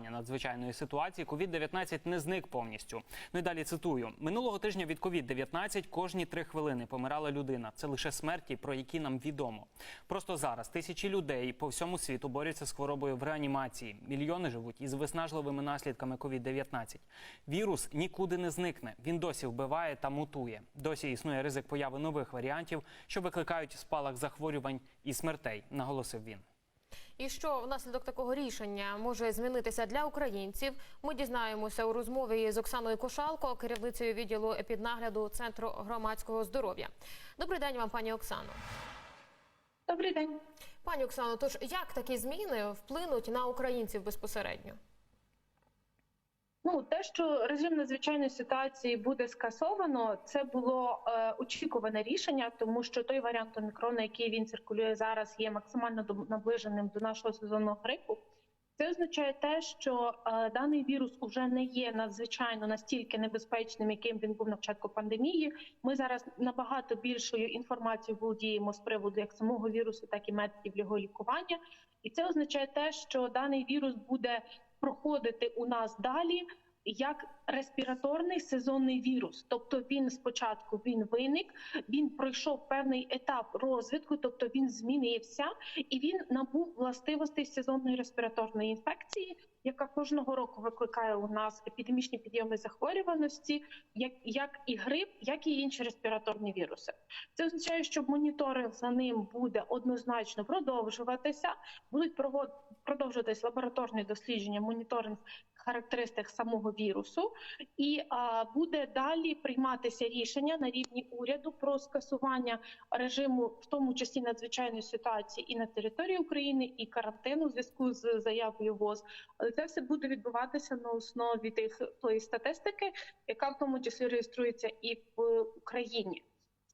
застосування надзвичайної ситуації COVID-19 не зник повністю. Ну і далі цитую: минулого тижня від COVID-19 кожні три хвилини помирала людина. Це лише смерті, про які нам відомо. Просто зараз тисячі людей по всьому світу борються з хворобою в реанімації. Мільйони живуть із виснажливими наслідками COVID-19. Вірус нікуди не зникне. Він досі вбиває та мутує. Досі існує ризик появи нових варіантів, що викликають спалах захворювань і смертей, наголосив він. І що внаслідок такого рішення може змінитися для українців? Ми дізнаємося у розмові з Оксаною Кошалко, керівницею відділу епіднагляду Центру громадського здоров'я. Добрий день вам, пані Оксано. Добрий день. Пані Оксано, тож як такі зміни вплинуть на українців безпосередньо? Ну те, що режим надзвичайної ситуації буде скасовано, це було е, очікуване рішення, тому що той варіант омікрона, який він циркулює зараз, є максимально до- наближеним до нашого сезонного грипу. Це означає те, що е, даний вірус уже не є надзвичайно настільки небезпечним, яким він був на початку пандемії. Ми зараз набагато більшою інформацією володіємо з приводу як самого вірусу, так і методів його лікування. І це означає те, що даний вірус буде проходити у нас далі як респіраторний сезонний вірус. Тобто він спочатку він виник, він пройшов певний етап розвитку, тобто він змінився і він набув властивостей сезонної респіраторної інфекції, яка кожного року викликає у нас епідемічні підйоми захворюваності, як, як і грип, як і інші респіраторні віруси. Це означає, що моніторинг за ним буде однозначно продовжуватися. Будуть провод... продовжуватись лабораторні дослідження, моніторинг характеристик самого вірусу, і а, буде далі прийматися рішення на рівні уряду про скасування режиму, в тому числі надзвичайної ситуації, і на території України, і карантину в зв'язку з заявою ВОЗ. Це все буде відбуватися на основі тих тої статистики, яка в тому числі реєструється і в Україні.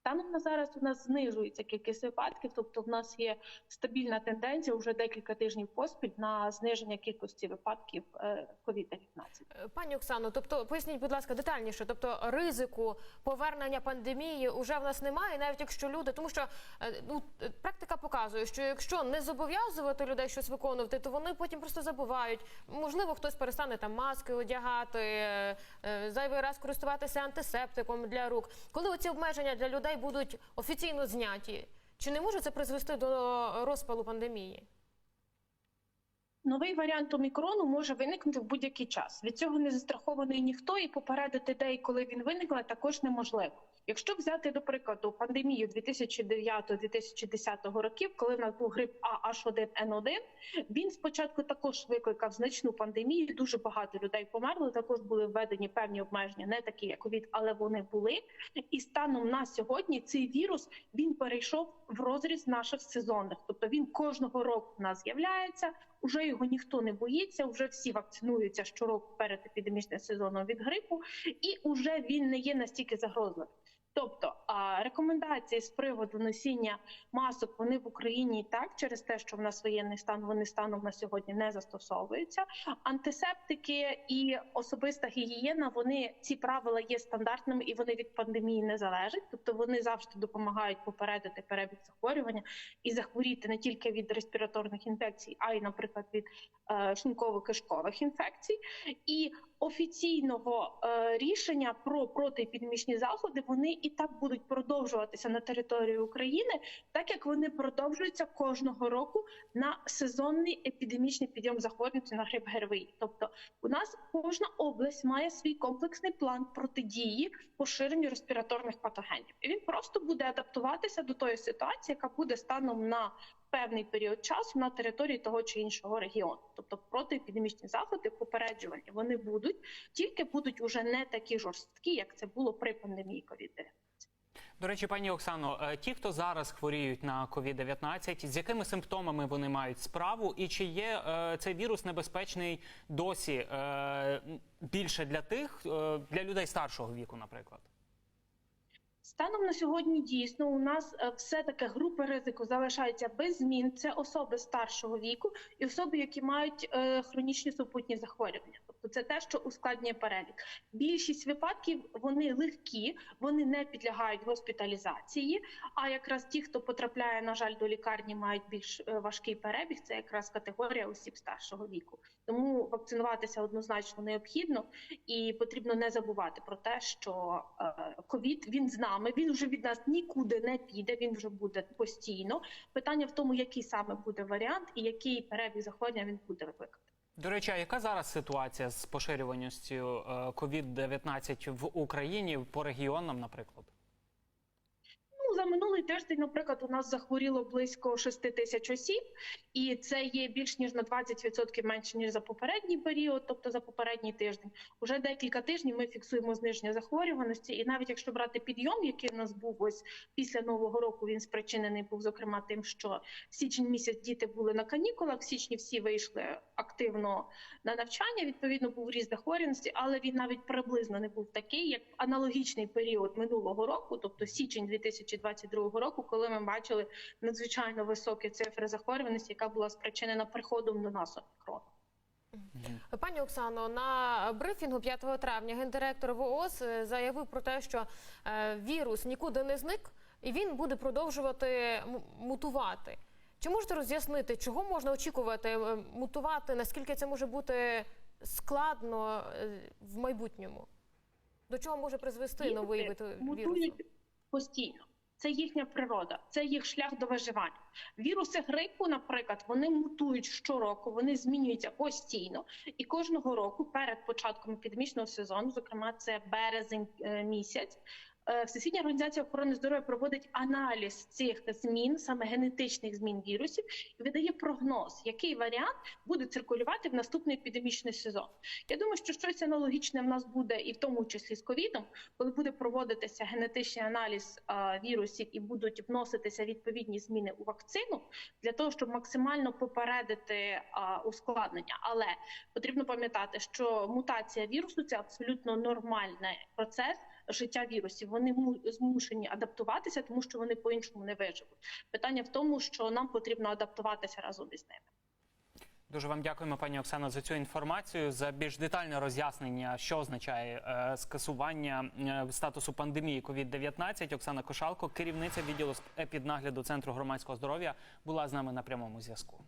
Станом на зараз у нас знижується кількість випадків, тобто в нас є стабільна тенденція вже декілька тижнів поспіль на зниження кількості випадків е, COVID-19. Е, Пані Оксано, тобто поясніть, будь ласка, детальніше. Тобто ризику повернення пандемії вже в нас немає, навіть якщо люди, тому що е, ну е, практика показує, що якщо не зобов'язувати людей щось виконувати, то вони потім просто забувають. Можливо, хтось перестане там маски одягати, зайвий раз користуватися антисептиком для рук. Коли оці обмеження для людей будуть офіційно зняті, чи не може це призвести до розпалу пандемії? Новий варіант омікрону може виникнути в будь-який час. Від цього не застрахований ніхто, і попередити де коли він виникне, також неможливо. Якщо взяти до прикладу пандемію 2009-2010 років, коли в нас був грип А H1N1, він спочатку також викликав значну пандемію. Дуже багато людей померло. Також були введені певні обмеження, не такі як ковід, але вони були. І станом на сьогодні цей вірус він перейшов в розріз наших сезонних, тобто він кожного року в нас з'являється. Уже його ніхто не боїться, вже всі вакцинуються щороку перед епідемічним сезоном від грипу, і уже він не є настільки загрозливим. Тобто рекомендації з приводу носіння масок вони в Україні і так через те, що в нас воєнний стан вони станом на сьогодні не застосовуються. Антисептики і особиста гігієна вони ці правила є стандартними і вони від пандемії не залежать. Тобто вони завжди допомагають попередити перебіг захворювання і захворіти не тільки від респіраторних інфекцій, а й, наприклад, від е, шлунково-кишкових інфекцій. І офіційного е, рішення про протиепідемічні заходи вони і так будуть продовжуватися на території України, так як вони продовжуються кожного року на сезонний епідемічний підйом захворюваності на грип ГРВІ. Тобто, у нас кожна область має свій комплексний план протидії поширенню респіраторних патогенів. І він просто буде адаптуватися до тої ситуації, яка буде станом на певний період часу на території того чи іншого регіону. Тобто протиепідемічні заходи попереджувальні вони будуть, тільки будуть уже не такі жорсткі, як це було при пандемії COVID-19. До речі, пані Оксано, е, ті, хто зараз хворіють на COVID-19, з якими симптомами вони мають справу, і чи є е, цей вірус небезпечний досі е, більше для тих, е, для людей старшого віку, наприклад? Станом на сьогодні дійсно у нас е, все-таки групи ризику залишаються без змін. Це особи старшого віку і особи, які мають е, хронічні супутні захворювання. Тобто це те, що ускладнює перелік. Більшість випадків вони легкі, вони не підлягають госпіталізації. А якраз ті, хто потрапляє, на жаль, до лікарні, мають більш е, важкий перебіг. Це якраз категорія осіб старшого віку. Тому вакцинуватися однозначно необхідно, і потрібно не забувати про те, що е, ковід він з нами. Він вже від нас нікуди не піде. Він вже буде постійно. Питання в тому, який саме буде варіант і який перебіг захворювання він буде викликати. До речі, а яка зараз ситуація з поширюваністю е, COVID-19 в Україні по регіонам, наприклад? Ну, минулий тиждень, наприклад, у нас захворіло близько 6 тисяч осіб, і це є більш ніж на 20% менше ніж за попередній період, тобто за попередній тиждень. Уже декілька тижнів ми фіксуємо зниження захворюваності. І навіть якщо брати підйом, який в нас був ось після нового року, він спричинений був зокрема тим, що в січень місяць діти були на канікулах. В січні всі вийшли активно на навчання. Відповідно, був ріст захворюваності, але він навіть приблизно не був такий, як аналогічний період минулого року, тобто січень 2022 року, коли ми бачили надзвичайно високі цифри захворюваності, яка була спричинена приходом до нас омікрону. Пані Оксано, на брифінгу 5 травня гендиректор ВООЗ е, заявив про те, що е, вірус нікуди не зник і він буде продовжувати мутувати. Чи можете роз'яснити, чого можна очікувати е, мутувати? Наскільки це може бути складно в майбутньому? До чого може призвести новий вид вірусу? мутують постійно. Це їхня природа, це їх шлях до виживання. Віруси грипу, наприклад, вони мутують щороку, вони змінюються постійно. І кожного року, перед початком епідемічного сезону, зокрема, це березень е, місяць. Е, Всесвітня організація охорони здоров'я проводить аналіз цих змін, саме генетичних змін вірусів, і видає прогноз, який варіант буде циркулювати в наступний епідемічний сезон. Я думаю, що щось аналогічне в нас буде і в тому числі з ковідом, коли буде проводитися генетичний аналіз вірусів і будуть вноситися відповідні зміни у вакцину для того, щоб максимально попередити ускладнення. Але потрібно пам'ятати, що мутація вірусу це абсолютно нормальний процес. Життя вірусів вони му- змушені адаптуватися, тому що вони по-іншому не виживуть. Питання в тому, що нам потрібно адаптуватися разом із ними. Дуже вам дякуємо, пані Оксано, за цю інформацію, за більш детальне роз'яснення, що означає е, скасування е, статусу пандемії COVID-19. Оксана Кошалко, керівниця відділу епіднагляду Центру громадського здоров'я, була з нами на прямому зв'язку.